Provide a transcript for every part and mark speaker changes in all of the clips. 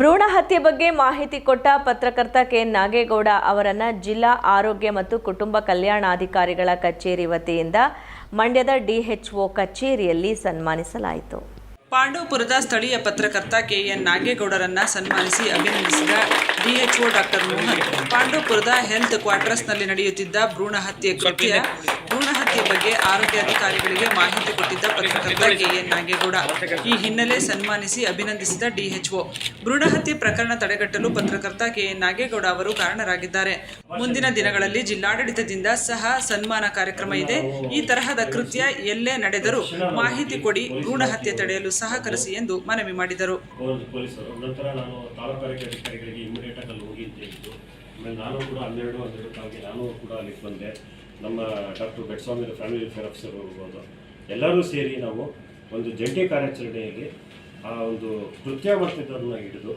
Speaker 1: ಭ್ರೂಣ ಹತ್ಯೆ ಬಗ್ಗೆ ಮಾಹಿತಿ ಕೊಟ್ಟ ಪತ್ರಕರ್ತ ಕೆ ನಾಗೇಗೌಡ ಅವರನ್ನು ಜಿಲ್ಲಾ ಆರೋಗ್ಯ ಮತ್ತು ಕುಟುಂಬ ಕಲ್ಯಾಣಾಧಿಕಾರಿಗಳ ಕಚೇರಿ ವತಿಯಿಂದ ಮಂಡ್ಯದ ಡಿಎಚ್ಒ ಕಚೇರಿಯಲ್ಲಿ ಸನ್ಮಾನಿಸಲಾಯಿತು.
Speaker 2: ಪಾಂಡವಪುರದ ಸ್ಥಳೀಯ ಪತ್ರಕರ್ತ ಕೆ ಎನ್ ನಾಗೇಗೌಡರನ್ನ ಸನ್ಮಾನಿಸಿ ಅಭಿನಂದಿಸಿದ ಡಿಎಚ್ಒ ಡಾಕ್ಟರ್ ಮೋಹನ್, ಪಾಂಡವಪುರದ ಹೆಲ್ತ್ ಕ್ವಾರ್ಟರ್ಸ್ನಲ್ಲಿ ನಡೆಯುತ್ತಿದ್ದ ಭ್ರೂಣ ಹತ್ಯೆ ಕೃತ್ಯ ಭ್ರೂಣ ಬಗ್ಗೆ ಆರೋಗ್ಯ ಅಧಿಕಾರಿಗಳಿಗೆ ಮಾಹಿತಿ ಕೊಟ್ಟಿದ್ದ ಪತ್ರಕರ್ತ ಕೆಎನ್ ನಾಗೇಗೌಡ. ಈ ಹಿನ್ನೆಲೆ ಸನ್ಮಾನಿಸಿ ಅಭಿನಂದಿಸಿದ ಡಿಎಚ್ಒ ಭ್ರೂಣ ಹತ್ಯೆ ಪ್ರಕರಣ ತಡೆಗಟ್ಟಲು ಪತ್ರಕರ್ತ ಕೆಎನ್ ನಾಗೇಗೌಡ ಅವರು ಕಾರಣರಾಗಿದ್ದಾರೆ. ಮುಂದಿನ ದಿನಗಳಲ್ಲಿ ಜಿಲ್ಲಾಡಳಿತದಿಂದ ಸಹ ಸನ್ಮಾನ ಕಾರ್ಯಕ್ರಮ ಇದೆ. ಈ ತರಹದ ಕೃತ್ಯ ಎಲ್ಲೇ ನಡೆದರೂ ಮಾಹಿತಿ ಕೊಡಿ ಭ್ರೂಣ ಹತ್ಯೆ ತಡೆಯಲು ಸಹಕರಿಸಿ ಎಂದು ಮನವಿ ಮಾಡಿದರು.
Speaker 3: ಆಮೇಲೆ ನಾನು ಕೂಡ ಹನ್ನೆರಡು ಹನ್ನೆರಡು ಕಾಲಿಗೆ ನಾನು ಕೂಡ ಅಲ್ಲಿಗೆ ಬಂದೆ. ನಮ್ಮ doctor Betswamy family welfare officer ಹೋಗ್ಬೋದು ಎಲ್ಲರೂ ಸೇರಿ ನಾವು ಒಂದು ಜಂಟಿ ಕಾರ್ಯಾಚರಣೆಯಲ್ಲಿ ಆ ಒಂದು ಕೃತ್ಯ ಮಾಡ್ತಿದ್ದವ್ರನ್ನ ಹಿಡಿದು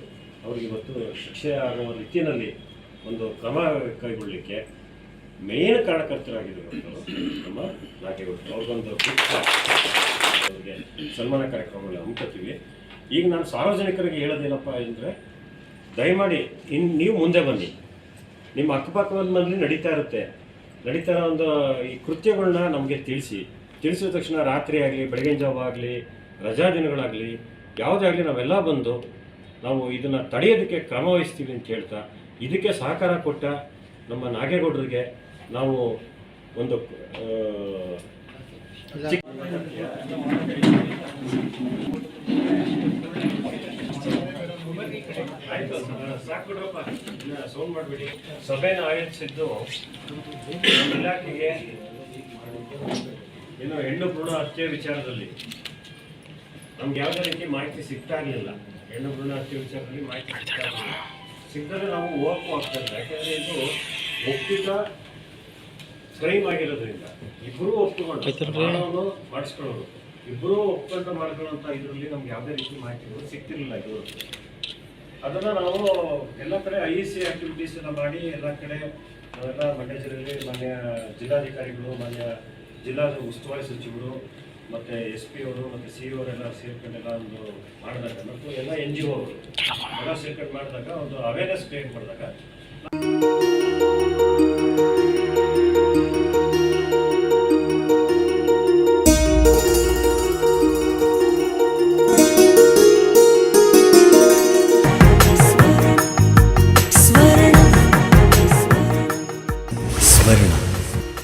Speaker 3: ಅವ್ರಿಗೆ ಇವತ್ತು ಶಿಕ್ಷೆ ಆಗುವ ರೀತಿಯಲ್ಲಿ ಒಂದು ಕ್ರಮ ಕೈಗೊಳ್ಳಲಿಕ್ಕೆ ಮೇನ್ ಕಾರಣಕರ್ತರಾಗಿದ್ದರು ನಮ್ಮ ನಾಗೇಗೌಡರು ಅವ್ರಿಗೊಂದು ಅವ್ರಿಗೆ ಸನ್ಮಾನ ಕಾರ್ಯಕ್ರಮಗಳನ್ನ ಹಮ್ಮಿಕೊತೀವಿ ಈಗ ನಾನು ಸಾರ್ವಜನಿಕರಿಗೆ ಹೇಳೋದೇನಪ್ಪ ಅಂದರೆ, ದಯಮಾಡಿ ಇನ್ನು ನೀವು ಮುಂದೆ ಬನ್ನಿ. ನಿಮ್ಮ ಅಕ್ಕಪಕ್ಕದ ಮನೇಲಿ ನಡೀತಾ ಇರುತ್ತೆ. ನಡೀತಾ ಇರೋ ಒಂದು ಈ ಕೃತ್ಯಗಳನ್ನ ನಮಗೆ ತಿಳಿಸಿ. ತಿಳಿಸಿದ ತಕ್ಷಣ ರಾತ್ರಿ ಆಗಲಿ, ಬೆಳಗಿನ ಜಾವ ಆಗಲಿ, ರಜಾ ದಿನಗಳಾಗಲಿ, ಯಾವುದೇ ಆಗಲಿ ನಾವೆಲ್ಲ ಬಂದು ನಾವು ಇದನ್ನು ತಡೆಯೋದಕ್ಕೆ ಕ್ರಮ ವಹಿಸ್ತೀವಿ ಅಂತ ಹೇಳ್ತಾ, ಇದಕ್ಕೆ ಸಹಕಾರ ಕೊಟ್ಟ ನಮ್ಮ ನಾಗೇಗೌಡರಿಗೆ ನಾವು ಒಂದು ಸಭೆನ ಆಯೋಜಿಸಿದ್ದು ನಮ್ಮ ಇಲಾಖೆಗೆ ಏನು ಹೆಣ್ಣು ಭ್ರೂಣ ಹತ್ಯೆ ವಿಚಾರದಲ್ಲಿ. ನಮ್ಗೆ ಯಾವುದೇ ರೀತಿ ಮಾಹಿತಿ ಸಿಗ್ತಾ ಇರಲಿಲ್ಲ. ಹೆಣ್ಣು ಭ್ರೂಣ ಹತ್ಯೆ ವಿಚಾರದಲ್ಲಿ ಮಾಹಿತಿ ಸಿಗ್ತಾ ಇರಲಿಲ್ಲ. ಸಿಗ್ತದೆ ನಾವು ಓಪು ಆಗ್ತಾ ಇಲ್ಲ ಯಾಕಂದರೆ ಇದು ಒಪ್ಪಿತ ಕ್ರೈಮ್ ಆಗಿರೋದ್ರಿಂದ. ಇಬ್ಬರೂ ಒಪ್ಪಿಕೊಂಡು ಮಾಡೋನು ಮಾಡಿಸ್ಕೊಳ್ಳೋದು ಇಬ್ಬರೂ ಒಪ್ಕೊಂಡು ಮಾಡ್ಕೊಳ್ಳೋಂಥ ಇದರಲ್ಲಿ ನಮ್ಗೆ ಯಾವುದೇ ರೀತಿ ಮಾಹಿತಿಗಳು ಸಿಗ್ತಿರ್ಲಿಲ್ಲ ಇದು ಅದನ್ನ ನಾವು ಎಲ್ಲ ಕಡೆ ಐ ಸಿ ಆಕ್ಟಿವಿಟೀಸ್ ಎಲ್ಲ ಮಾಡಿ ಎಲ್ಲ ಕಡೆ ನಾವೆಲ್ಲ ಮಂಡ್ಯ ಜಿಲ್ಲೆಯಲ್ಲಿ ಮಾನ್ಯ ಜಿಲ್ಲಾಧಿಕಾರಿಗಳು, ಮಾನ್ಯ ಜಿಲ್ಲಾ ಉಸ್ತುವಾರಿ ಸಚಿವರು, ಮತ್ತೆ ಎಸ್ ಪಿ ಅವರು, ಮತ್ತೆ ಸಿ ಅವರೆಲ್ಲ ಸೇರ್ಕೊಂಡೆಲ್ಲ ಒಂದು ಮಾಡಿದಾಗ, ಮತ್ತು ಎಲ್ಲ ಎನ್ ಜಿ ಒ ಅವರು ಎಲ್ಲ ಸೇರ್ಕೊಂಡು ಮಾಡಿದಾಗ ಒಂದು ಅವೇರ್ನೆಸ್ ಕ್ರಿಯೇಟ್ ಮಾಡಿದಾಗ